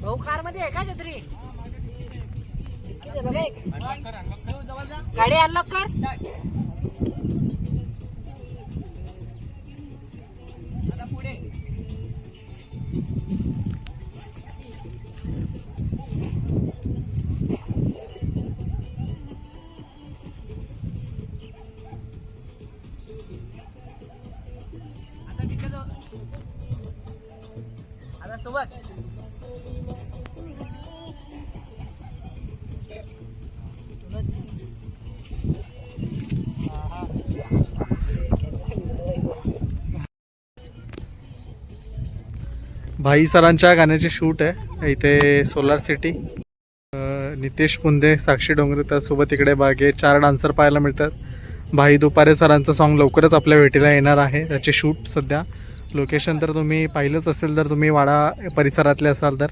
भाऊ कारमध्ये आहे का छत्री. गाडी अनलॉक कर सोबत. भाई सरांच्या गाण्याचे शूट आहे. इथे सोलार सिटी नितेश पुंदे साक्षी डोंगरे त्यासोबत इकडे बागे चार डान्सर पाहायला मिळतात. भाई दुपारे सरांचं सॉन्ग लवकरच आपल्या भेटीला येणार आहे. त्याचे शूट सध्या लोकेशन तर तुम्ही पाहिलंच असेल तर तुम्ही वाडा परिसरातले असाल तर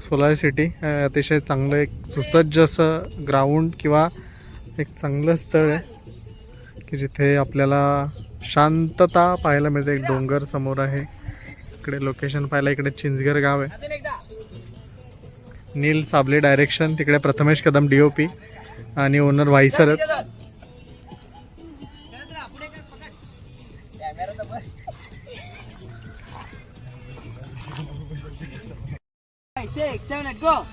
सोलार सिटी अतिशय चांगलं एक सुसज्ज असं ग्राउंड किंवा एक चांगलं स्थळ आहे की जिथे आपल्याला शांतता पाहायला मिळते एक डोंगर समोर आहे इकडे लोकेशन पाहायला इकडे चिंचगर गाव आहे नील साबले डायरेक्शन तिकडे Prathamesh Kadam D O P आणि ओनर भाईसर आहेत Six, seven, eight, go.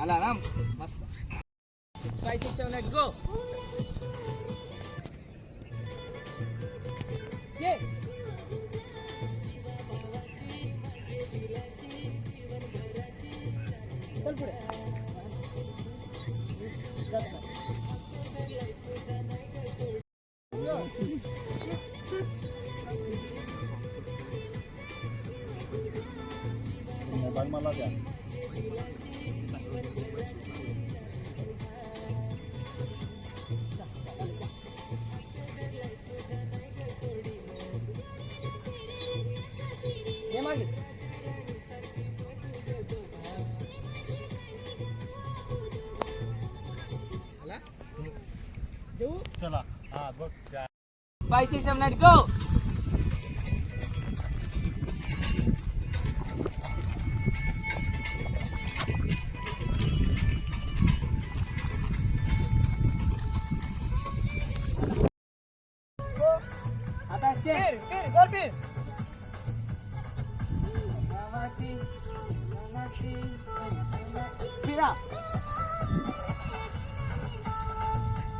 आला ना मस्त five six seven eight go ये चल पुढे ये मागे. देऊ? चला. हा बघ. सेवन एट गो आता फिर फिर गोल फिर नानाची नानाची फिरा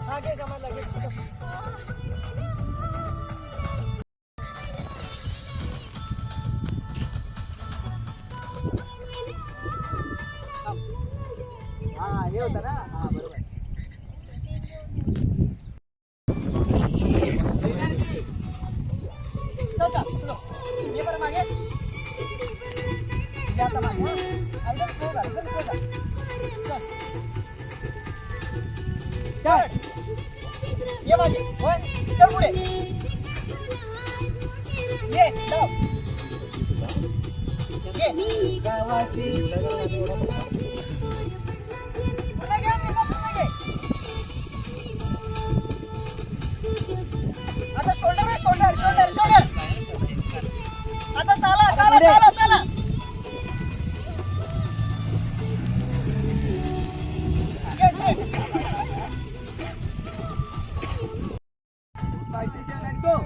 हा घे समजला घे चल. ये मागे वन चल पुढे ये जाऊ ये गावाची पुन्हा घे, घे. आता शोल्डर आहे shoulder Five, six, seven, and go.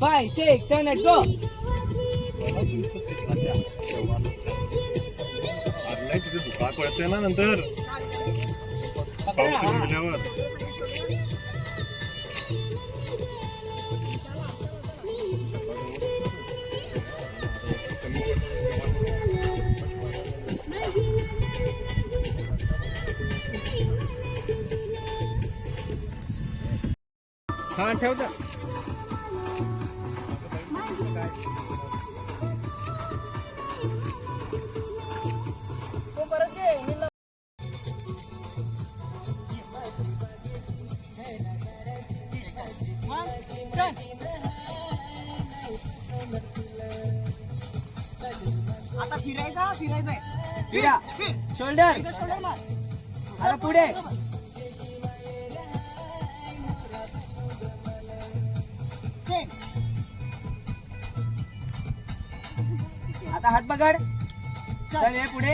Five, six, seven, and go. नाही तिथे दुकान पडतंय ना नंतर पाऊस सुरू हा ठेवता आता फिरायचा फिरायचंय फिरा. शोल्डर आता पुढे. आता हात पकड चल हे पुढे.